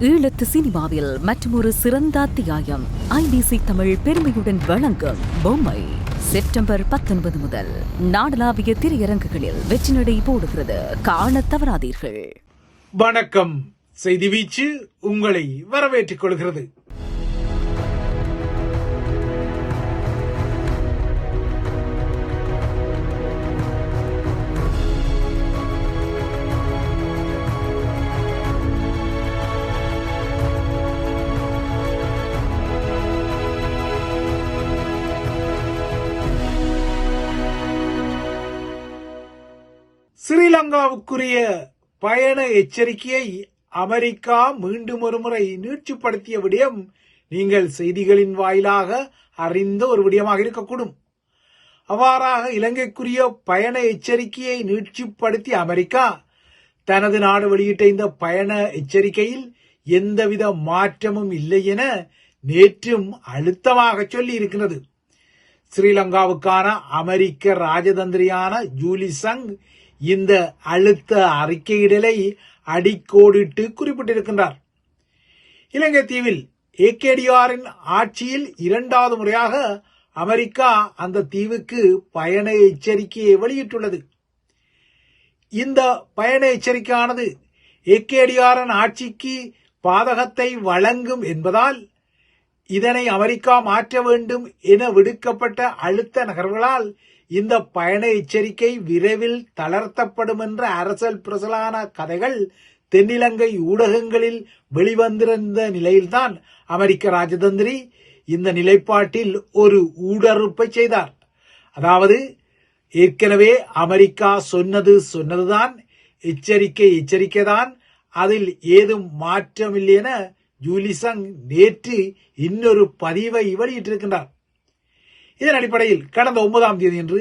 ஈழத்து சினிமாவில் மற்றொரு சிறந்த அத்தியாயம். ஐபிசி தமிழ் பெருமையுடன் வழங்கும் பொம்மை. செப்டம்பர் பத்தொன்பது முதல் நாடளாவிய திரையரங்குகளில் வெற்றி நடை போடுகிறது. காண தவறாதீர்கள். வணக்கம். செய்தி வீச்சு உங்களை வரவேற்றுக் கொள்கிறது. ஸ்ரீலங்காவுக்குரிய பயண எச்சரிக்கையை அமெரிக்கா மீண்டும் ஒருமுறை நீட்சிப்படுத்திய விடயம் நீங்கள் செய்திகளின் வாயிலாக அறிந்த ஒரு விடயமாக இருக்கக்கூடும். அவ்வாறாக இலங்கைக்குரிய பயண எச்சரிக்கையை நீட்சிப்படுத்திய அமெரிக்கா தனது நாடு வெளியிட்ட இந்த பயண எச்சரிக்கையில் எந்தவித மாற்றமும் இல்லை என நேற்றும் அழுத்தமாக சொல்லி இருக்கிறது ஸ்ரீலங்காவுக்கான அமெரிக்க ராஜதந்திரியான ஜூலி சங் இந்த அழுத்த அறிக்கையிடலை அடிக்கோடிட்டு குறிப்பிட்டிருக்கின்றார். இலங்கை தீவில் ஏகேடிஆரின் ஆட்சியில் இரண்டாவது முறையாக அமெரிக்கா அந்த தீவுக்கு பயண எச்சரிக்கையை வெளியிட்டுள்ளது. இந்த பயண எச்சரிக்கையானது ஏகேடிஆரின் ஆட்சிக்கு பாதகத்தை வழங்கும் என்பதால் இதனை அமெரிக்கா மாற்ற வேண்டும் என விடுக்கப்பட்ட அழுத்த நகர்வுகளால் இந்த பயண எச்சரிக்கை விரைவில் தளர்த்தப்படும் என்ற அரசல் பிரசலான கதைகள் தென்னிலங்கை ஊடகங்களில் வெளிவந்திருந்த நிலையில்தான் அமெரிக்க ராஜதந்திரி இந்த நிலைப்பாட்டில் ஒரு ஊடறுப்பை செய்தார். அதாவது ஏற்கனவே அமெரிக்கா சொன்னது சொன்னதுதான் எச்சரிக்கை எச்சரிக்கைதான் அதில் ஏதும் மாற்றமில்லை என ஜூலிசங் நேற்று இன்னொரு பதிவை வெளியிட்டிருக்கின்றார். இதன் அடிப்படையில் கடந்த ஒன்பதாம் தேதியன்று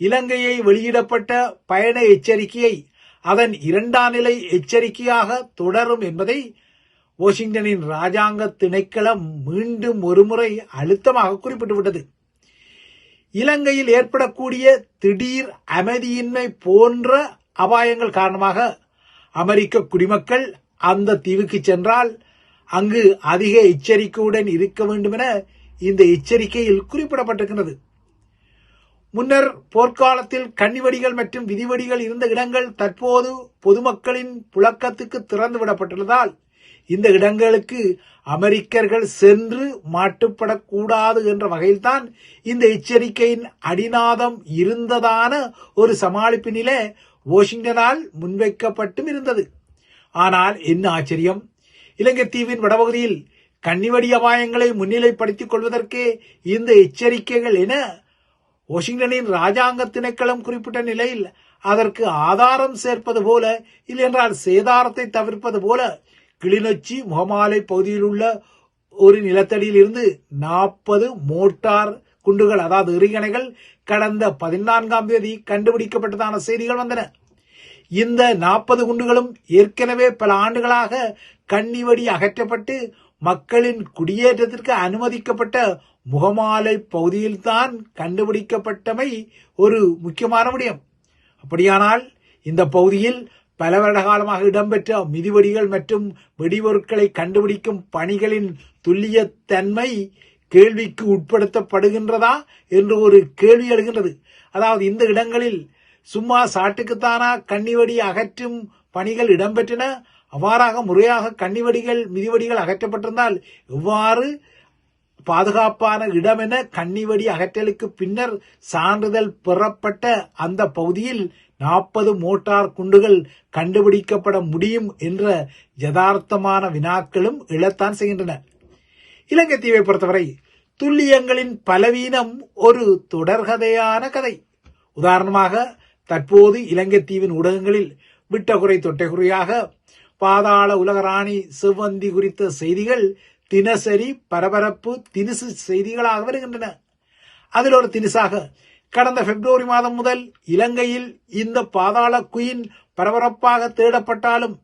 இலங்கையை வெளியிடப்பட்ட பயண எச்சரிக்கையை அதன் இரண்டாம் நிலை எச்சரிக்கையாக தொடரும் என்பதை வாஷிங்டனின் ராஜாங்க திணைக்களம் மீண்டும் ஒருமுறை அழுத்தமாக குறிப்பிட்டுவிட்டது. இலங்கையில் ஏற்படக்கூடிய திடீர் அமைதியின்மை போன்ற அபாயங்கள் காரணமாக அமெரிக்க குடிமக்கள் அந்த தீவுக்கு சென்றால் அங்கு அதிக எச்சரிக்கையுடன் இருக்க வேண்டும் என இந்த எச்சரிக்கையில் குறிப்பிடப்பட்டிருக்கிறது. முன்னர் போர்க்காலத்தில் கன்னிவடிகள் மற்றும் விதிவடிகள் இருந்த இடங்கள் தற்போது பொதுமக்களின் புழக்கத்துக்கு திறந்து விடப்பட்டுள்ளதால் இந்த இடங்களுக்கு அமெரிக்கர்கள் சென்று மாட்டுப்படக்கூடாது என்ற வகையில்தான் இந்த எச்சரிக்கையின் அடிநாதம் இருந்ததான ஒரு சமாளிப்பு நிலை வாஷிங்டனால் முன்வைக்கப்பட்டும் இருந்தது. ஆனால் என்ன ஆச்சரியம்? இலங்கை தீவின் வடபகுதியில் கன்னிவடி அபாயங்களை முன்னிலைப்படுத்திக் கொள்வதற்கே இந்த எச்சரிக்கைகள் என வாஷிங்டனின் ராஜாங்க திணைக்களம் குறிப்பிட்ட நிலையில் அதற்கு ஆதாரம் சேர்ப்பது போல இல்லையென்றால் சேதாரத்தை தவிர்ப்பது போல கிளிநொச்சி முகமாலை பகுதியில் உள்ள ஒரு நிலத்தடியில் இருந்து நாற்பது மோட்டார் குண்டுகள் அதாவது எறிகணைகள் கடந்த பதினான்காம் தேதி கண்டுபிடிக்கப்பட்டதான செய்திகள் வந்தன. இந்த நாற்பது குண்டுகளும் ஏற்கனவே பல ஆண்டுகளாக கண்ணிவடி அகற்றப்பட்டு மக்களின் குடியேற்றத்திற்கு அனுமதிக்கப்பட்ட முகமாலை பகுதியில்தான் கண்டுபிடிக்கப்பட்டமை ஒரு முக்கியமான விடயம். அப்படியானால் இந்த பகுதியில் பல வருட காலமாக இடம்பெற்ற மிதிவடிகள் மற்றும் வெடிபொருட்களை கண்டுபிடிக்கும் பணிகளின் துல்லியத்தன்மை கேள்விக்கு உட்படுத்தப்படுகின்றதா என்று ஒரு கேள்வி எழுகின்றது. அதாவது இந்த இடங்களில் சும்மா சாட்டுக்குத்தானா கண்ணிவடி அகற்றும் பணிகள் இடம்பெற்றன அவ்வாறாக முறையாக கன்னிவடிகள் மிதிவடிகள் அகற்றப்பட்டிருந்தால் எவ்வாறு பாதுகாப்பான இடம் என கன்னிவடி அகற்றலுக்கு பின்னர் சான்றிதழ் பெறப்பட்ட அந்த பகுதியில் நாற்பது மோட்டார் குண்டுகள் கண்டுபிடிக்கப்பட முடியும் என்ற யதார்த்தமான வினாக்களும் எழத்தான் செய்கின்றன. இலங்கை தீவை பொறுத்தவரை துல்லியங்களின் பலவீனம் ஒரு தொடர்கதையான கதை. உதாரணமாக தற்போது இலங்கை தீவின் ஊடகங்களில் விட்டகுறை தொட்டைகுறையாக பாதாள உலகராணி செவ்வந்தி குறித்த செய்திகள் தினசரி பரபரப்பு தினுசு செய்திகளாக வருகின்றன. அதில் ஒரு தினுசாக கடந்த பிப்ரவரி மாதம் முதல் இலங்கையில் இந்த பாதாள குயின் பரபரப்பாக தேடப்பட்டாலும்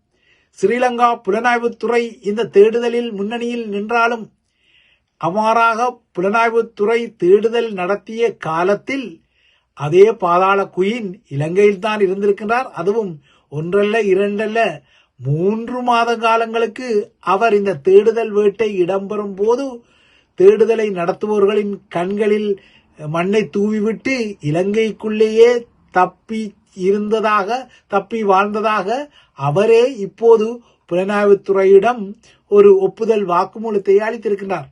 ஸ்ரீலங்கா புலனாய்வுத்துறை இந்த தேடுதலில் முன்னணியில் நின்றாலும் அவ்வாறாக புலனாய்வுத்துறை தேடுதல் நடத்திய காலத்தில் அதே பாதாள குயின் இலங்கையில் தான் இருந்திருக்கின்றார். அதுவும் ஒன்றல்ல இரண்டல்ல மூன்று மாத காலங்களுக்கு அவர் இந்த தேடுதல் வேட்டை இடம்பெறும் போது தேடுதலை நடத்துபவர்களின் கண்களில் மண்ணை தூவிவிட்டு இலங்கைக்குள்ளேயே தப்பி இருந்ததாக தப்பி வாழ்ந்ததாக அவரே இப்போது புலனாய்வுத்துறையிடம் ஒரு ஒப்புதல் வாக்குமூலத்தை அளித்திருக்கின்றார்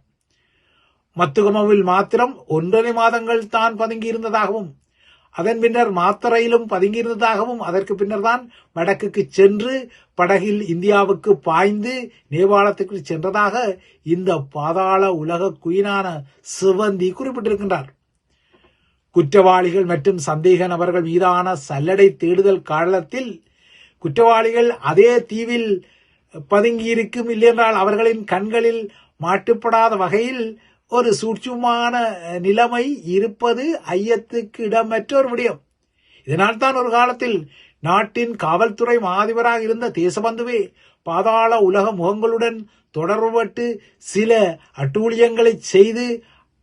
மத்துகமவில் மாத்திரம் ஒன்றரை மாதங்கள் தான் பதுங்கியிருந்ததாகவும் அதன் பின்னர் மாத்தரையிலும் பதுங்கியிருந்ததாகவும் அதற்கு பின்னர் தான் வடக்குக்கு சென்று படகில் இந்தியாவுக்கு பாய்ந்து நேபாளத்துக்கு சென்றதாக இந்த பாதாள உலக குயினான சிவந்தி குறிப்பிட்டிருக்கின்றார். குற்றவாளிகள் மற்றும் சந்தேக நபர்கள் மீதான சல்லடை தேடுதல் காலத்தில் குற்றவாளிகள் அதே தீவில் பதுங்கியிருக்கும் இல்லையென்றால் அவர்களின் கண்களில் மாட்டுப்படாத வகையில் ஒரு சூட்சுமான நிலைமை இருப்பது ஐயத்துக்கு இடமற்ற ஒரு விடயம். இதனால் தான் ஒரு காலத்தில் நாட்டின் காவல்துறை மாதிபராக இருந்த தேசபந்துவே பாதாள உலக முகங்களுடன் தொடர்பட்டு சில அட்டூழியங்களை செய்து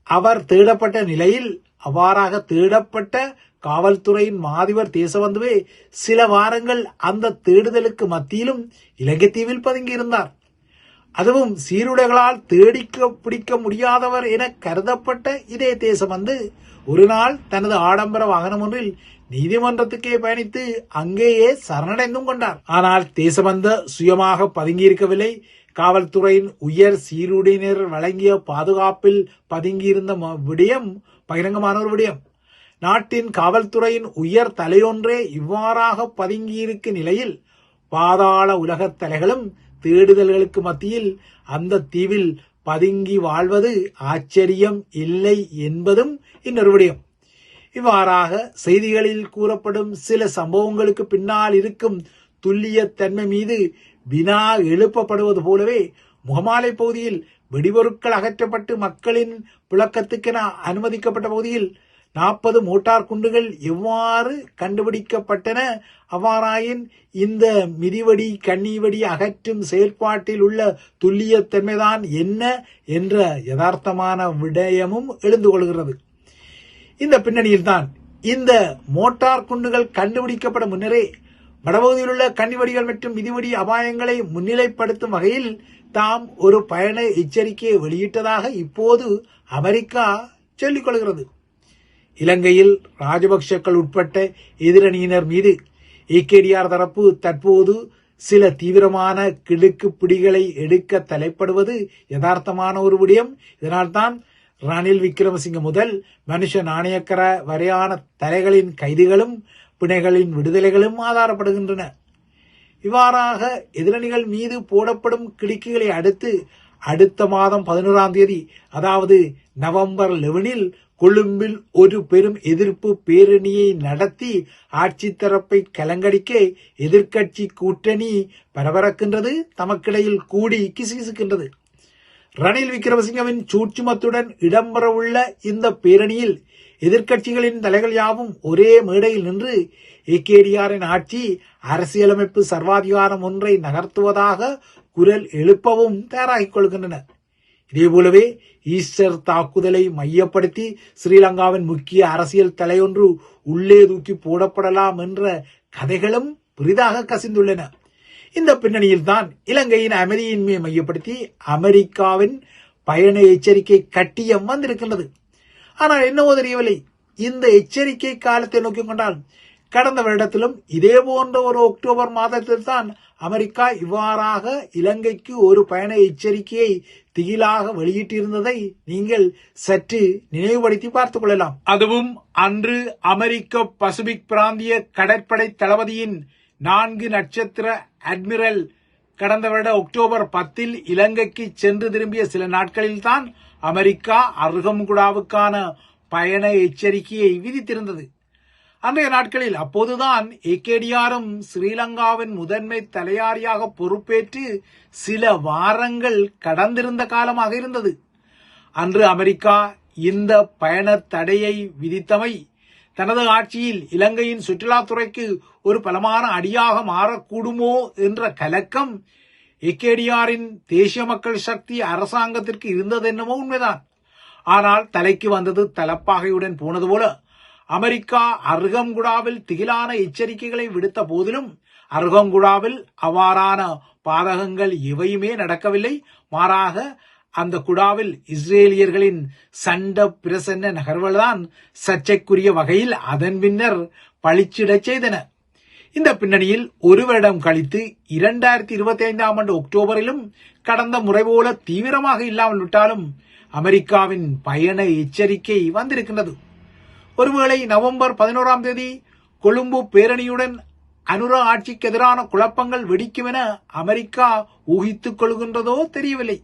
அவர் தேடப்பட்ட நிலையில் அவ்வாறாக தேடப்பட்ட காவல்துறையின் மாதிபர் தேசபந்துவே சில வாரங்கள் அந்த தேடுதலுக்கு மத்தியிலும் இலங்கை தீவில் பதுங்கியிருந்தார். அதுவும் சீருடைகளால் தேடிக்க பிடிக்க முடியாதவர் என கருதப்பட்ட இதே தேசபந்து ஒரு நாள் தனது ஆடம்பர வாகனம் ஒன்றில் நீதிமன்றத்துக்கே பயணித்து அங்கேயே சரணடைந்தும் கொண்டார். ஆனால் தேசபந்த சுயமாக பதுங்கியிருக்கவில்லை. காவல்துறையின் உயர் சீருடையினர் வழங்கிய பாதுகாப்பில் பதுங்கியிருந்த விடயம் பகிரங்கமான ஒரு விடயம். நாட்டின் காவல்துறையின் உயர் தலையொன்றே இவ்வாறாக பதுங்கியிருக்கும் நிலையில் பாதாள உலகத் தலைகளும் தேடுதல்களுக்கு மத்தியில் அந்த தீவில் பதுங்கி வாழ்வது ஆச்சரியம் இல்லை என்பதும் இன்னொரு விடயம். இவ்வாறாக செய்திகளில் கூறப்படும் சில சம்பவங்களுக்கு பின்னால் இருக்கும் துல்லியத்தன்மை மீது வினா எழுப்பப்படுவது போலவே முகமாலை பகுதியில் வெடிபொருட்கள் அகற்றப்பட்டு மக்களின் புழக்கத்துக்கென அனுமதிக்கப்பட்ட பகுதியில் நாற்பது மோட்டார் குண்டுகள் எவ்வாறு கண்டுபிடிக்கப்பட்டன? அவ்வாறாயின் இந்த மிதிவடி கண்ணிவடி அகற்றும் செயற்பாட்டில் உள்ள துல்லியத்தன்மைதான் என்ன என்ற யதார்த்தமான விடயமும் எழுந்து கொள்கிறது. இந்த பின்னணியில்தான் இந்த மோட்டார் குண்டுகள் கண்டுபிடிக்கப்படும் முன்னரே வடபகுதியில் உள்ள கன்னிவடிகள் மற்றும் மிதிவடி அபாயங்களை முன்னிலைப்படுத்தும் வகையில் தாம் ஒரு பயண எச்சரிக்கையை வெளியிட்டதாக இப்போது அமெரிக்கா சொல்லிக் கொள்கிறது. இலங்கையில் ராஜபக்சக்கள் உட்பட்ட எதிரணியினர் மீது ஏகேடிஆர் தரப்பு தற்போது சில தீவிரமான கிடுக்கு பிடிகளை எடுக்க தலைப்படுவது யதார்த்தமான ஒரு விடயம். இதனால்தான் ரணில் விக்ரமசிங்க முதல் மனுஷ நாணயக்கர வரையான தலைகளின் கைதுகளும் பிணைகளின் விடுதலைகளும் ஆதாரப்படுகின்றன. இவ்வாறாக எதிரணிகள் மீது போடப்படும் கிடுக்குகளை அடுத்து அடுத்த மாதம் பதினோராம் தேதி அதாவது நவம்பர் லெவனில் கொழும்பில் ஒரு பெரும் எதிர்ப்பு பேரணியை நடத்தி ஆட்சி தரப்பை கலங்கடிக்க எதிர்க்கட்சி கூட்டணி பரபரக்கின்றது. தமக்கிடையில் கூடி கிசுகிசுக்கின்றது. ரணில் விக்ரமசிங்கவின் சூட்சுமத்துடன் இடம்பெறவுள்ள இந்த பேரணியில் எதிர்க்கட்சிகளின் தலைகள் யாவும் ஒரே மேடையில் நின்று ஏகேடிஆரின் ஆட்சி அரசியலமைப்பு சர்வாதிகாரம் ஒன்றை நகர்த்துவதாக குரல் எழுப்பவும் தயாராகிக் கொள்கின்றன. இதேபோலவே ஈஸ்டர் தாக்குதலை மையப்படுத்தி ஸ்ரீலங்காவின் முக்கிய அரசியல் தலையொன்று உள்ளே தூக்கி போடப்படலாம் என்ற கதைகளும் பெரிதாக கசிந்துள்ளன. இந்த பின்னணியில் தான் இலங்கையின் அமைதியின்மையை மையப்படுத்தி அமெரிக்காவின் பயண எச்சரிக்கை கட்டியம் வந்திருக்கின்றது. ஆனால் என்னவோ தெரியவில்லை இந்த எச்சரிக்கை காலத்தை நோக்கி கொண்டால் கடந்த வருடத்திலும் இதே போன்ற ஒரு அக்டோபர் மாதத்தில் தான் அமெரிக்கா இவ்வாறாக இலங்கைக்கு ஒரு பயண எச்சரிக்கையை திகிலாக வெளியிட்டிருந்ததை நீங்கள் சற்று நினைவுபடுத்தி பார்த்துக் கொள்ளலாம். அதுவும் அன்று அமெரிக்க பசிபிக் பிராந்திய கடற்படை தளபதியின் நான்கு நட்சத்திர அட்மிரல். கடந்த வருட அக்டோபர் பத்தில் இலங்கைக்கு சென்று திரும்பிய சில நாட்களில்தான் அமெரிக்கா அருகம்குடாவுக்கான பயண எச்சரிக்கையை விதித்திருந்தது. அன்றைய நாட்களில் அப்போதுதான் ஏகேடிஆரும் ஸ்ரீலங்காவின் முதன்மை தலையாரியாக பொறுப்பேற்று சில வாரங்கள் கடந்திருந்த காலமாக இருந்தது. அன்று அமெரிக்கா இந்த பயண தடையை விதித்தமை தனது ஆட்சியில் இலங்கையின் சுற்றுலாத்துறைக்கு ஒரு பலமான அடியாக மாறக்கூடுமோ என்ற கலக்கம் ஏகேடிஆரின் தேசிய மக்கள் சக்தி அரசாங்கத்திற்கு இருந்ததென்னமோ உண்மைதான். ஆனால் தலைக்கு வந்தது தலப்பாகையுடன் போனது போல அமெரிக்கா அருகங்குடாவில் திகிலான எச்சரிக்கைகளை விடுத்த போதிலும் அருகங்குடாவில் அவ்வாறான பாதகங்கள் எவையுமே நடக்கவில்லை. மாறாக அந்த குடாவில் இஸ்ரேலியர்களின் சண்ட பிரசன்ன நகர்வுகள்தான் சர்ச்சைக்குரிய வகையில் அதன் பின்னர் பழிச்சிடச் செய்தன. இந்த பின்னணியில் ஒரு வருடம் கழித்து இரண்டாயிரத்தி இருபத்தி ஐந்தாம் ஆண்டு அக்டோபரிலும் கடந்த முறை போல தீவிரமாக இல்லாமல் விட்டாலும் அமெரிக்காவின் பயண எச்சரிக்கை வந்திருக்கின்றது. ஒருவேளை நவம்பர் பதினோராம் தேதி கொழும்பு பேரணியுடன் அனுரா ஆட்சிக்கு எதிரான குழப்பங்கள் வெடிக்கும் என அமெரிக்கா ஊகித்துக் கொள்கின்றதோ தெரியவில்லை.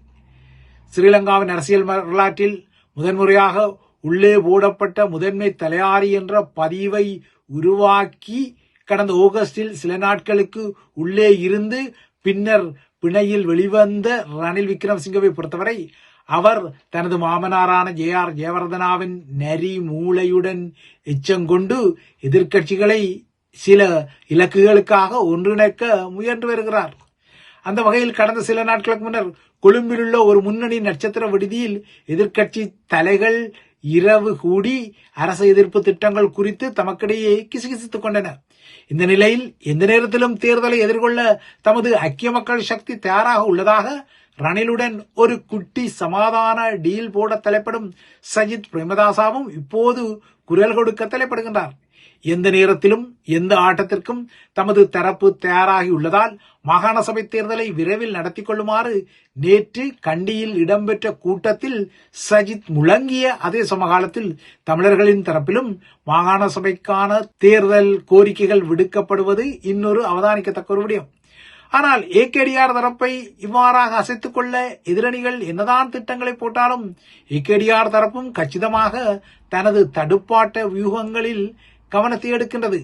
ஸ்ரீலங்காவின் அரசியல் வரலாற்றில் முதன்முறையாக உள்ளே போடப்பட்ட முதன்மை தலையாரி என்ற பதிவை உருவாக்கி கடந்த ஆகஸ்டில் சில நாட்களுக்கு உள்ளே இருந்து பின்னர் பிணையில் வெளிவந்த ரணில் விக்ரமசிங்கவை பொறுத்தவரை அவர் தனது மாமனாரான ஜே ஆர் ஜெயவர்தனாவின் நரி மூளையுடன் எச்சங்கொண்டு எதிர்க்கட்சிகளை சில இலக்குகளுக்காக ஒன்றிணைக்க முயன்று வருகிறார். அந்த வகையில் கடந்த சில நாட்களுக்கு முன்னர் கொழும்பிலுள்ள ஒரு முன்னணி நட்சத்திர விடுதியில் எதிர்க்கட்சி தலைகள் இரவு கூடி அரசு எதிர்ப்பு திட்டங்கள் குறித்து தமக்கிடையே கிசுகிசுத்துக் கொண்டனர். இந்த நிலையில் எந்த நேரத்திலும் தேர்தலை எதிர்கொள்ள தமது ஐக்கிய மக்கள் சக்தி தயாராக உள்ளதாக ரணிலுடன் ஒரு குட்டி சமாதான டீல் போட தலைப்படும் சஜித் பிரேமதாசாவும் இப்போது குரல் கொடுக்க தலைப்படுகின்றார். எந்த நேரத்திலும் எந்த ஆட்டத்திற்கும் தமது தரப்பு தயாராகியுள்ளதால் மாகாண சபை தேர்தலை விரைவில் நடத்தி கொள்ளுமாறு நேற்று கண்டியில் இடம்பெற்ற கூட்டத்தில் சஜித் முழங்கிய அதே சமகாலத்தில் தமிழர்களின் தரப்பிலும் மாகாண சபைக்கான தேர்தல் கோரிக்கைகள் விடுக்கப்படுவது இன்னொரு அவதானிக்கத்தக்க ஒரு விடயம். ஆனால் ஏகேடிஆர் தரப்பை இவ்வாறாக அசைத்துக் கொள்ள எதிரணிகள் என்னதான் திட்டங்களை போட்டாலும் ஏகேடிஆர் தரப்பும் கச்சிதமாக தனது தடுப்பாட்ட வியூகங்களில் கவனத்தை எடுக்கின்றது.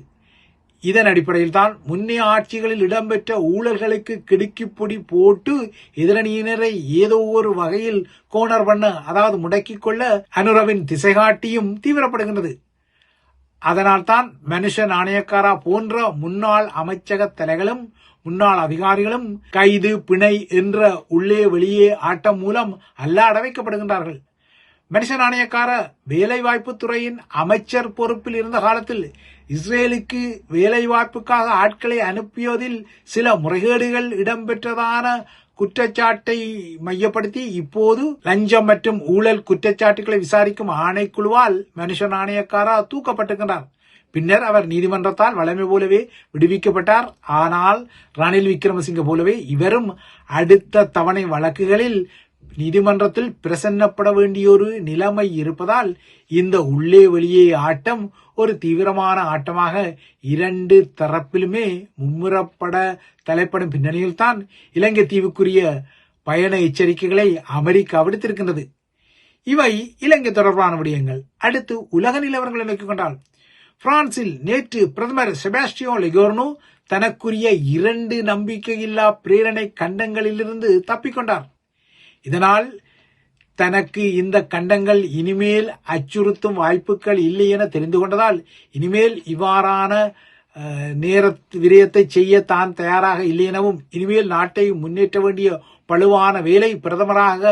இதன் அடிப்படையில் தான் முன்னே ஆட்சிகளில் இடம்பெற்ற ஊழல்களுக்கு கிடுக்கிப்பொடி போட்டு எதிரணியினரை ஏதோ ஒரு வகையில் கோணர் பண்ண அதாவது முடக்கிக் கொள்ள அனுரவின் திசைகாட்டியும் தீவிரப்படுகின்றது. அதனால்தான் மனுஷ நாணயக்காரா போன்ற முன்னாள் அமைச்சக தலைகளும் முன்னாள் அதிகாரிகளும் கைது பிணை என்ற உள்ளே வெளியே ஆட்டம் மூலம் அல்லாட வைக்கப்படுகின்றார்கள். மனுஷ நாணயக்கார வேலைவாய்ப்பு துறையின் அமைச்சர் பொறுப்பில் இருந்த காலத்தில் இஸ்ரேலுக்கு வேலைவாய்ப்புக்காக ஆட்களை அனுப்பியதில் சில முறைகேடுகள் இடம்பெற்றதான குற்றச்சாட்டை மையப்படுத்தி இப்போது லஞ்சம் மற்றும் ஊழல் குற்றச்சாட்டுகளை விசாரிக்கும் ஆணைக்குழுவால் மனுஷ நாணயக்காரா தூக்கப்பட்டிருக்கிறார். பின்னர் அவர் நீதிமன்றத்தால் வளமை போலவே விடுவிக்கப்பட்டார். ஆனால் ரணில் விக்ரமசிங்க போலவே இவரும் அடுத்த தவணை வழக்குகளில் நீதிமன்றத்தில் பிரசன்னப்பட வேண்டிய ஒரு நிலைமை இருப்பதால் இந்த உள்ளே வெளியே ஆட்டம் ஒரு தீவிரமான ஆட்டமாக இரண்டு தரப்பிலுமே மும்முரப்பட தலைப்படும் பின்னணியில்தான் இலங்கை தீவுக்குரிய பயண எச்சரிக்கைகளை அமெரிக்கா விடுத்திருக்கின்றது. இவை இலங்கை தொடர்பான விடயங்கள். அடுத்து உலக நிலவரங்களை நோக்கிக் கொண்டால் பிரான்சில் நேற்று பிரதமர் செபாஸ்டியோ லெகோர்னோ தனக்குரிய இரண்டு நம்பிக்கையில்லா பிரேரணை கண்டங்களிலிருந்து தப்பிக்கொண்டார். இதனால் தனக்கு இந்த கண்டங்கள் இனிமேல் அச்சுறுத்தும் வாய்ப்புகள் இல்லை என தெரிந்து கொண்டதால் இனிமேல் இவ்வாறான நேர விரயத்தை செய்ய தான் தயாராக இல்லை எனவும் இனிமேல் நாட்டை முன்னேற்ற வேண்டிய பழுவான வேலை பிரதமராக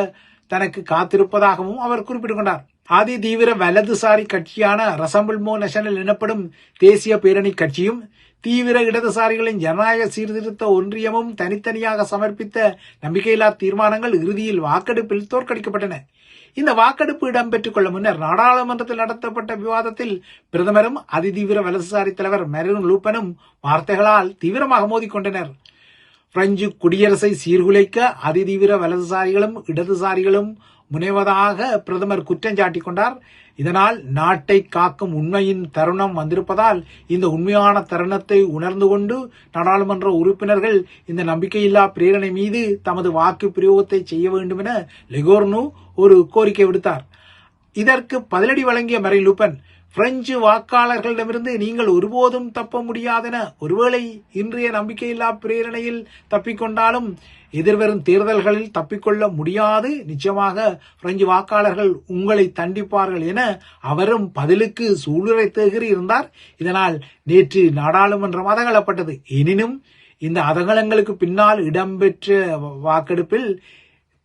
தனக்கு காத்திருப்பதாகவும் அவர் குறிப்பிட்டுக் கொண்டார் அதிதீவிர வலதுசாரி கட்சியான ரசம்பிள்மோ நேஷனல் எனப்படும் தேசிய பேரணி கட்சியும் தீவிர இடதுசாரிகளின் ஜனநாயக சீர்திருத்த ஒன்றியமும் தனித்தனியாக சமர்ப்பித்த நம்பிக்கையில்லா தீர்மானங்கள் இறுதியில் வாக்கெடுப்பில் தோற்கடிக்கப்பட்டன. இந்த வாக்கெடுப்பு இடம்பெற்றுக் கொள்ள முன்னர் நாடாளுமன்றத்தில் நடத்தப்பட்ட விவாதத்தில் பிரதமரும் அதிதீவிர வலதுசாரி தலைவர் மெரூன் லூப்பனும் வார்த்தைகளால் தீவிரமாக மோதிக்கொண்டனர். பிரெஞ்சு குடியரசை சீர்குலைக்க அதிதீவிர வலதுசாரிகளும் இடதுசாரிகளும் முனைவதாக பிரதமர் குற்றம் சாட்டிக் கொண்டார். இதனால் நாட்டை காக்கும் உண்மையின் தருணம் வந்திருப்பதால் இந்த உண்மையான தருணத்தை உணர்ந்து கொண்டு நாடாளுமன்ற உறுப்பினர்கள் இந்த நம்பிக்கையில்லா பிரேரணை மீது தமது வாக்கு பிரயோகத்தை செய்ய வேண்டும் என லெகோர்னு ஒரு கோரிக்கை விடுத்தார். இதற்கு பதிலடி வழங்கிய மறை லூப்பன் பிரெஞ்சு வாக்காளர்களிடமிருந்து நீங்கள் ஒருபோதும் தப்ப முடியாதென ஒருவேளை இன்றைய நம்பிக்கையில்லா பிரேரணையில் தப்பிக்கொண்டாலும் எதிர்வரும் தேர்தல்களில் தப்பிக்கொள்ள முடியாது. நிச்சயமாக பிரெஞ்சு வாக்காளர்கள் உங்களை தண்டிப்பார்கள் என அவரும் பதிலுக்கு சூளுரை தேகிறி இருந்தார். இதனால் நேற்று நாடாளுமன்றம் அதகலப்பட்டது எனினும் இந்த அதகலங்களுக்கு பின்னால் இடம்பெற்ற வாக்கெடுப்பில்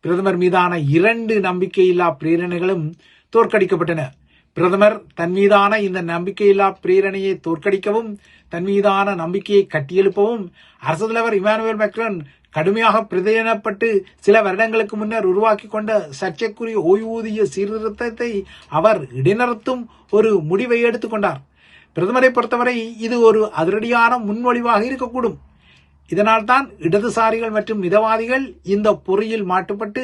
பிரதமர் மீதான இரண்டு நம்பிக்கையில்லா பிரேரணைகளும் தோற்கடிக்கப்பட்டன. பிரதமர் தன் மீதான இந்த நம்பிக்கையில்லா பிரேரணையை தோற்கடிக்கவும் தன் மீதான நம்பிக்கையை கட்டியெழுப்பவும் அரசு தலைவர் இமானுவேல் மெக்ரன் கடுமையாக பிரதேனப்பட்டு சில வருடங்களுக்கு முன்னர் உருவாக்கி கொண்ட சர்ச்சைக்குரிய ஓய்வூதிய சீர்திருத்தத்தை அவர் இடைநிறுத்தும் ஒரு முடிவை எடுத்துக்கொண்டார் பிரதமரை பொறுத்தவரை இது ஒரு அதிரடியான முன்மொழிவாக இருக்கக்கூடும். இதனால் தான் இடதுசாரிகள் மற்றும் மிதவாதிகள் இந்த பொறியில் மாட்டுப்பட்டு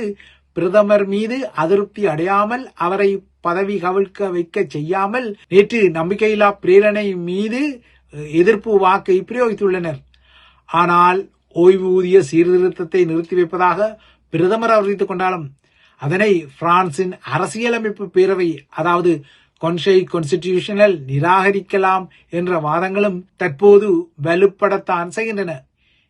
பிரதமர் மீது அதிருப்தி அடையாமல் அவரை பதவி கவிழ்க்க வைக்க செய்யாமல் நேற்று நம்பிக்கையில்லா பிரேரணை மீது எதிர்ப்பு வாக்கை பிரயோகித்துள்ளனர். ஆனால் ஓய்வூதிய சீர்திருத்தத்தை நிறுத்தி வைப்பதாக பிரதமர் அறிவித்துக் கொண்டாலும் அதனை பிரான்சின் அரசியலமைப்பு பேரவை அதாவது கொன்சை கான்ஸ்டிடியூஷனல் நிராகரிக்கலாம் என்ற வாதங்களும் தற்போது வலுப்படத்தான் செய்கின்றன.